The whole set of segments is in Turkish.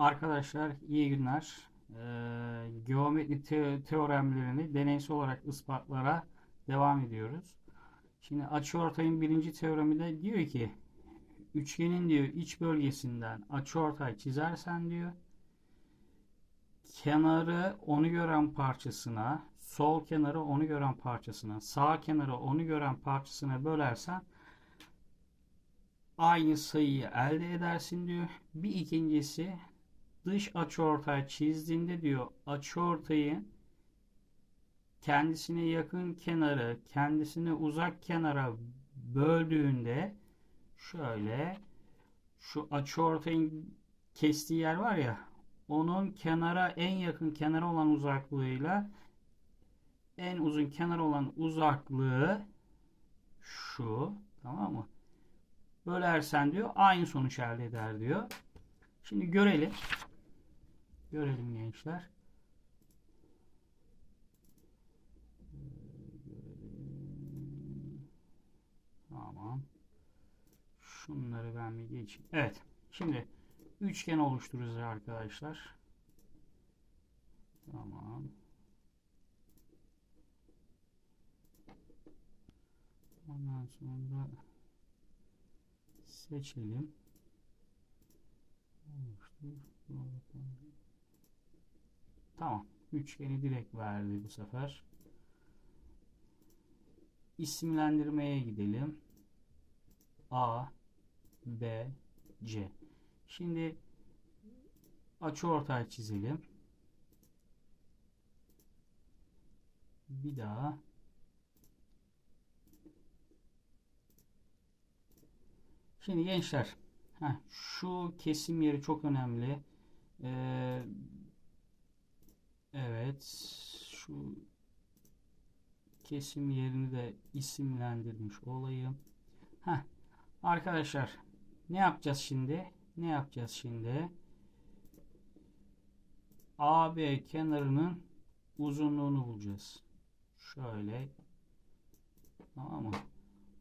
Arkadaşlar iyi günler. Ee, geometri te- teoremlerini deneysel olarak ispatlara devam ediyoruz. Şimdi açıortayın birinci teoremi de diyor ki üçgenin diyor iç bölgesinden açıortay çizersen diyor kenarı onu gören parçasına sol kenarı onu gören parçasına sağ kenarı onu gören parçasına bölersen aynı sayıyı elde edersin diyor. Bir ikincisi dış açıortay çizdiğinde diyor açıortayı kendisine yakın kenarı kendisine uzak kenara böldüğünde şöyle şu açıortayın kestiği yer var ya onun kenara en yakın kenara olan uzaklığıyla en uzun kenar olan uzaklığı şu tamam mı? Bölersen diyor aynı sonuç elde eder diyor. Şimdi görelim. Görelim gençler. Görelim. Tamam. Şunları ben bir geçeyim. Evet. Şimdi üçgen oluşturacağız arkadaşlar. Tamam. Ondan sonra seçelim. Oluştur. Tamam. Üçgeni direkt verdi bu sefer. İsimlendirmeye gidelim. A, B, C. Şimdi açıortay çizelim. Bir daha. Şimdi gençler, heh, şu kesim yeri çok önemli. Ee, evet, şu kesim yerini de isimlendirmiş olayım. Heh, arkadaşlar, ne yapacağız şimdi? Ne yapacağız şimdi? AB kenarının uzunluğunu bulacağız. Şöyle. Tamam mı?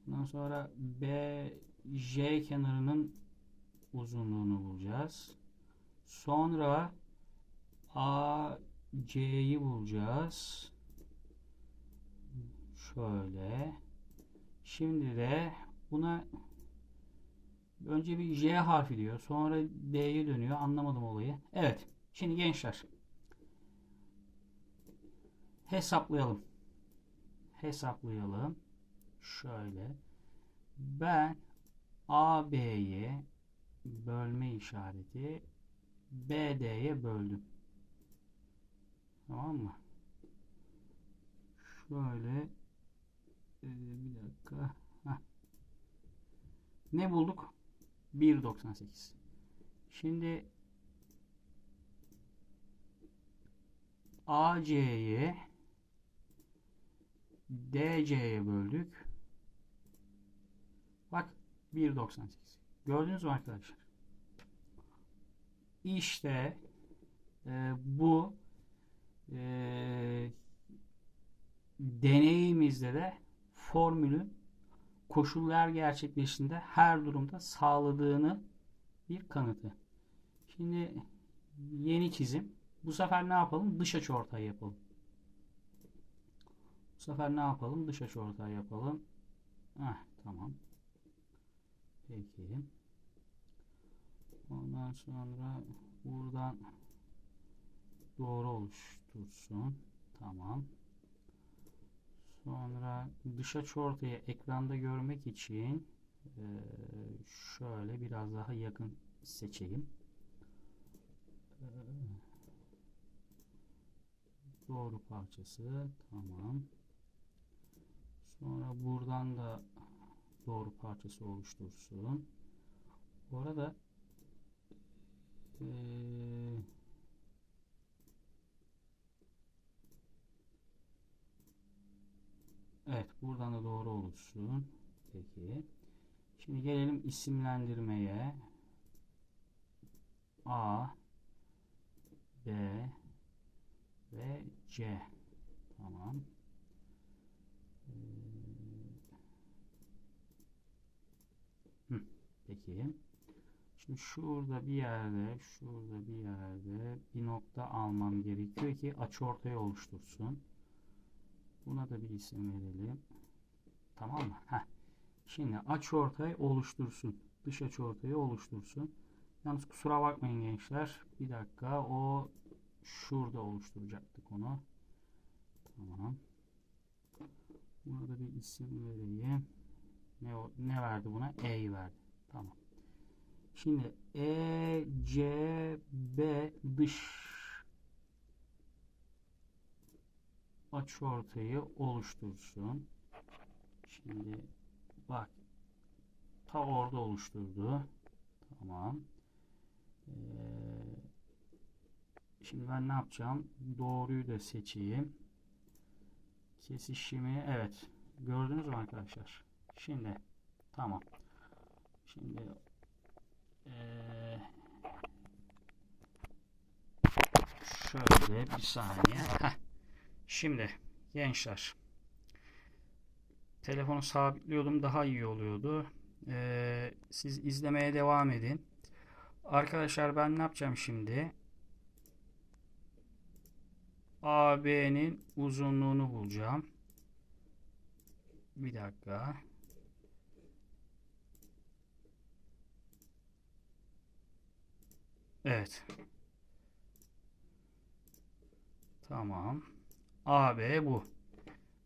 Ondan sonra BJ kenarının uzunluğunu bulacağız. Sonra AC'yi bulacağız. Şöyle. Şimdi de buna önce bir J harfi diyor. Sonra D'ye dönüyor. Anlamadım olayı. Evet. Şimdi gençler hesaplayalım. Hesaplayalım. Şöyle. Ben AB'ye bölme işareti BD'ye böldüm. Tamam mı? Şöyle ee, bir dakika. Heh. Ne bulduk? 1.98. Şimdi AC'ye DC'ye böldük. Bak 1.98. Gördünüz mü arkadaşlar? İşte e, bu e, deneyimizde de formülün koşullar gerçekleştiğinde her durumda sağladığını bir kanıtı. Şimdi yeni çizim. Bu sefer ne yapalım? Dış açıortay yapalım. Bu sefer ne yapalım? Dış açıortay yapalım. Heh, tamam. Peki. Ondan sonra buradan doğru oluştursun. Tamam. Sonra dış açıortayı ekranda görmek için e, şöyle biraz daha yakın seçeyim. E, doğru parçası tamam. Sonra buradan da doğru parçası oluştursun. Bu arada e, Evet, buradan da doğru oluşsun. Peki. Şimdi gelelim isimlendirmeye. A B ve C. Tamam. Ee, Hı, peki. Şimdi şurada bir yerde, şurada bir yerde bir nokta almam gerekiyor ki açıortayı oluştursun. Buna da bir isim verelim. Tamam mı? Heh. Şimdi açıortay oluştursun. Dış açıortayı oluştursun. Yalnız kusura bakmayın gençler. Bir dakika o şurada oluşturacaktık onu. Tamam. Buna da bir isim vereyim. Ne, ne verdi buna? E verdi. Tamam. Şimdi E, C, B dış açıortayı oluştursun. Şimdi bak ta orada oluşturdu. Tamam. Ee, şimdi ben ne yapacağım? Doğruyu da seçeyim. Kesişimi evet. Gördünüz mü arkadaşlar? Şimdi tamam. Şimdi ee, şöyle bir saniye. Heh. Şimdi gençler telefonu sabitliyordum daha iyi oluyordu. Ee, siz izlemeye devam edin. Arkadaşlar ben ne yapacağım şimdi? AB'nin uzunluğunu bulacağım. Bir dakika. Evet. Tamam. AB bu.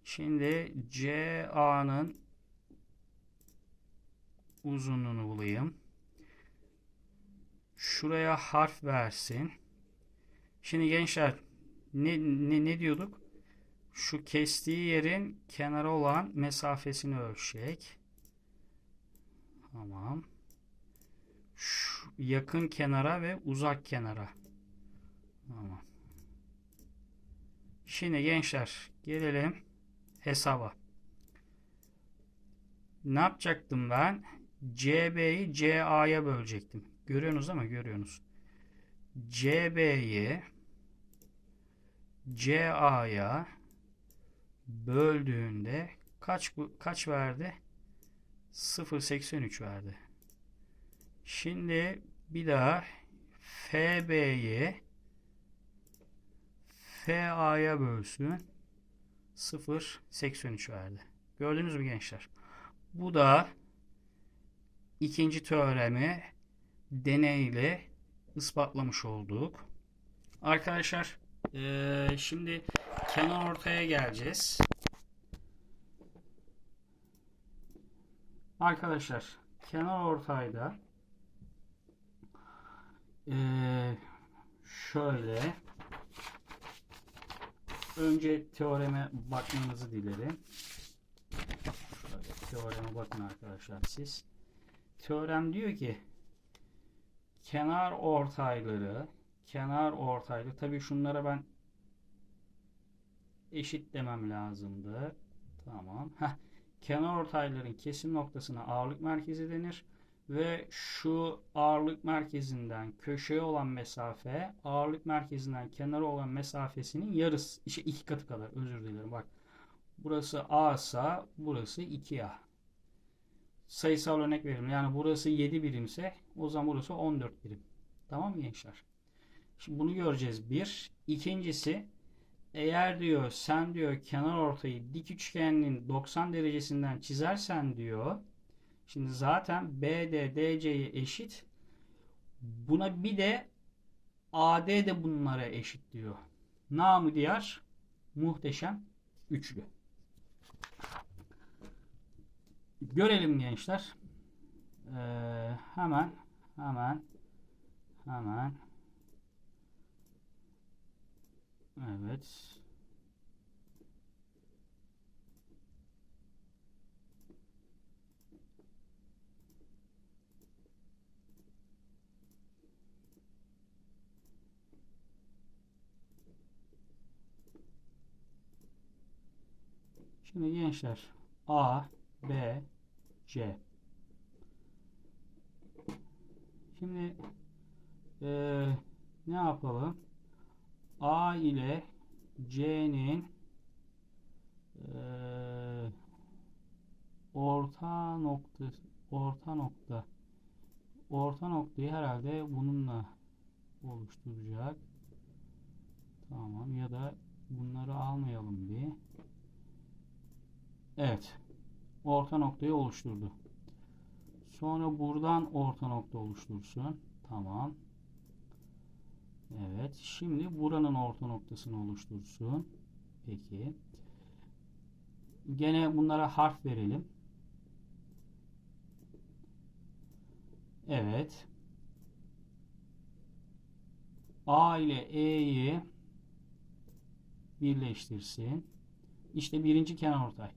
Şimdi CA'nın uzunluğunu bulayım. Şuraya harf versin. Şimdi gençler ne, ne, ne diyorduk? Şu kestiği yerin kenara olan mesafesini ölçecek. Tamam. Şu yakın kenara ve uzak kenara. Tamam. Şimdi gençler gelelim hesaba. Ne yapacaktım ben? CB'yi CA'ya bölecektim. Görüyorsunuz ama görüyorsunuz. CB'yi CA'ya böldüğünde kaç kaç verdi? 0.83 verdi. Şimdi bir daha FB'yi FA'ya bölsün. 0.83 verdi. Gördünüz mü gençler? Bu da ikinci teoremi deneyle ispatlamış olduk. Arkadaşlar eee, şimdi kenar ortaya geleceğiz. Arkadaşlar kenar ortayda eee, şöyle önce teoreme bakmanızı dilerim. Şöyle teoreme bakın arkadaşlar siz. Teorem diyor ki kenar ortayları kenar ortaylı tabii şunlara ben eşit demem lazımdı. Tamam. Heh. Kenar ortayların kesim noktasına ağırlık merkezi denir ve şu ağırlık merkezinden köşeye olan mesafe ağırlık merkezinden kenara olan mesafesinin yarısı işte iki katı kadar özür dilerim. Bak burası A ise burası 2A sayısal örnek verelim. Yani burası 7 birimse o zaman burası 14 birim. Tamam mı gençler? Şimdi bunu göreceğiz. Bir. İkincisi eğer diyor sen diyor kenar ortayı dik üçgenin 90 derecesinden çizersen diyor Şimdi zaten BD DC'ye eşit. Buna bir de AD de bunlara eşit diyor. Namı diğer muhteşem üçlü. Görelim gençler. Ee, hemen hemen hemen evet Şimdi gençler A, B, C. Şimdi eee, ne yapalım? A ile C'nin eee, orta nokta orta nokta orta noktayı herhalde bununla oluşturacak. Tamam ya da bunları almayalım bir. Evet. Orta noktayı oluşturdu. Sonra buradan orta nokta oluştursun. Tamam. Evet. Şimdi buranın orta noktasını oluştursun. Peki. Gene bunlara harf verelim. Evet. A ile E'yi birleştirsin. İşte birinci kenarortay.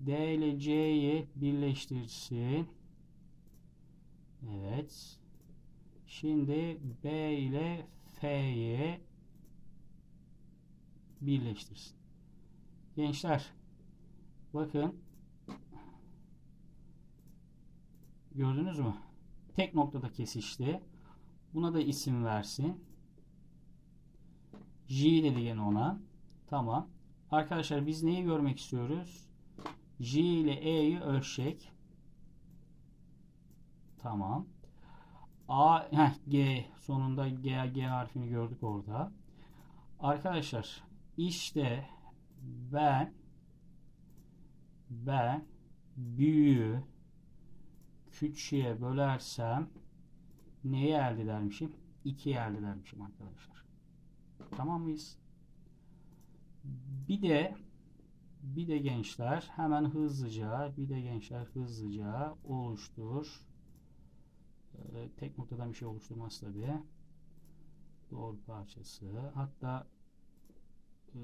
D ile C'yi birleştirsin. Evet. Şimdi B ile F'yi birleştirsin. Gençler bakın gördünüz mü? Tek noktada kesişti. Buna da isim versin. J dedi yine ona. Tamam. Arkadaşlar biz neyi görmek istiyoruz? J ile E'yi ölçecek. Tamam. A, heh, G sonunda G, G harfini gördük orada. Arkadaşlar işte ben ben büyüğü küçüğe bölersem neyi elde edermişim? 2 elde edermişim arkadaşlar. Tamam mıyız? Bir de bir de gençler hemen hızlıca bir de gençler hızlıca oluştur. Ee, tek noktadan bir şey oluşturmaz tabii. Doğru parçası. Hatta e,